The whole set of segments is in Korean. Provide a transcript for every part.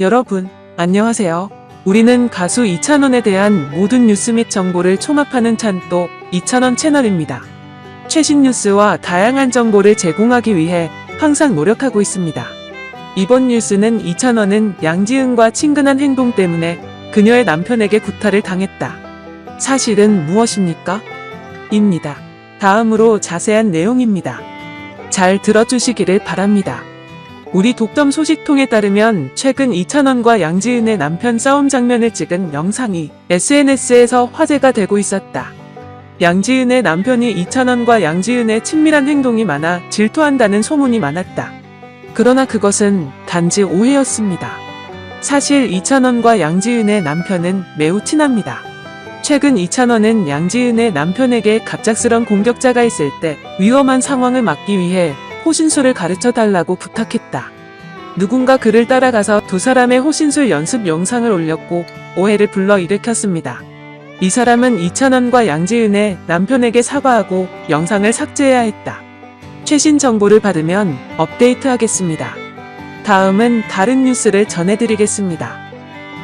여러분, 안녕하세요. 우리는 가수 이찬원에 대한 모든 뉴스 및 정보를 총합하는 찬또 이찬원 채널입니다. 최신 뉴스와 다양한 정보를 제공하기 위해 항상 노력하고 있습니다. 이번 뉴스는 이찬원은 양지은과 친근한 행동 때문에 그녀의 남편에게 구타를 당했다. 사실은 무엇입니까? 입니다. 다음으로 자세한 내용입니다. 잘 들어주시기를 바랍니다. 우리 독점 소식통에 따르면 최근 이찬원과 양지은의 남편 싸움 장면을 찍은 영상이 SNS에서 화제가 되고 있었다. 양지은의 남편이 이찬원과 양지은의 친밀한 행동이 많아 질투한다는 소문이 많았다. 그러나 그것은 단지 오해였습니다. 사실 이찬원과 양지은의 남편은 매우 친합니다. 최근 이찬원은 양지은의 남편에게 갑작스런 공격자가 있을 때 위험한 상황을 막기 위해 호신술을 가르쳐 달라고 부탁했다. 누군가 그를 따라가서 두 사람의 호신술 연습 영상을 올렸고 오해를 불러일으켰습니다. 이 사람은 이찬원과 양지은의 남편에게 사과하고 영상을 삭제해야 했다. 최신 정보를 받으면 업데이트하겠습니다. 다음은 다른 뉴스를 전해드리겠습니다.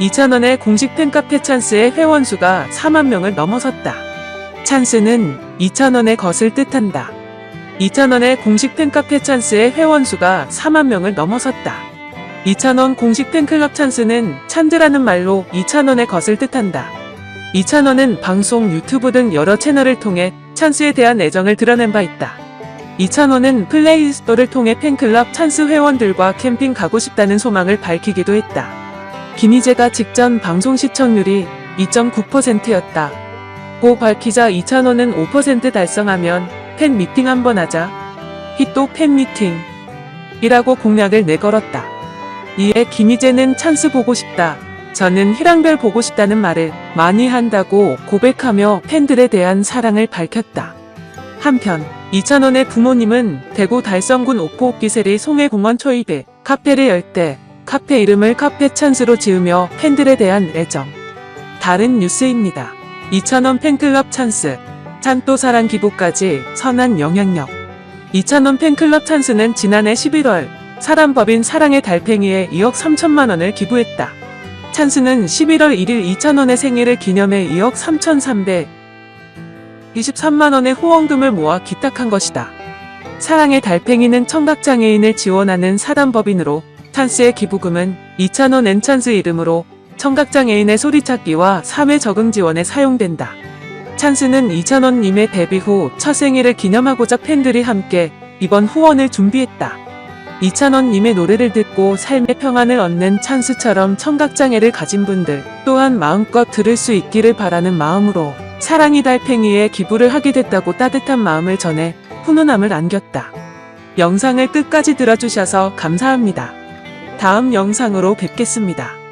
이찬원의 공식 팬카페 찬스의 회원수가 4만 명을 넘어섰다. 찬스는 이찬원의 것을 뜻한다. 이찬원의 공식 팬카페 찬스의 회원수가 4만 명을 넘어섰다. 이찬원 공식 팬클럽 찬스는 찬드라는 말로 이찬원의 것을 뜻한다. 이찬원은 방송, 유튜브 등 여러 채널을 통해 찬스에 대한 애정을 드러낸 바 있다. 이찬원은 플레이스토를 통해 팬클럽 찬스 회원들과 캠핑 가고 싶다는 소망을 밝히기도 했다. 김희재가 직전 방송 시청률이 2.9%였다. 고 밝히자 이찬원은 5% 달성하면 팬 미팅 한번 하자. 히또 팬 미팅. 이라고 공약을 내걸었다. 이에 김희재는 찬스 보고 싶다. 저는 희랑별 보고 싶다는 말을 많이 한다고 고백하며 팬들에 대한 사랑을 밝혔다. 한편 이찬원의 부모님은 대구 달성군 오포옥기세리 송해공원 초입에 카페를 열 때 카페 이름을 카페 찬스로 지으며 팬들에 대한 애정. 다른 뉴스입니다. 이찬원 팬클럽 찬스. 찬또 사랑 기부까지 선한 영향력. 이찬원 팬클럽 찬스는 지난해 11월 사람법인 사랑의 달팽이에 2억 3천만 원을 기부했다. 찬스는 11월 1일 이찬원의 생일을 기념해 2억 3,300 23만 원의 후원금을 모아 기탁한 것이다. 사랑의 달팽이는 청각장애인을 지원하는 사단법인으로 찬스의 기부금은 이찬원 엔찬스 이름으로 청각장애인의 소리찾기와 3회 적응 지원에 사용된다. 찬스는 이찬원님의 데뷔 후 첫 생일을 기념하고자 팬들이 함께 이번 후원을 준비했다. 이찬원님의 노래를 듣고 삶의 평안을 얻는 찬스처럼 청각장애를 가진 분들 또한 마음껏 들을 수 있기를 바라는 마음으로 사랑이 달팽이에 기부를 하게 됐다고 따뜻한 마음을 전해 훈훈함을 안겼다. 영상을 끝까지 들어주셔서 감사합니다. 다음 영상으로 뵙겠습니다.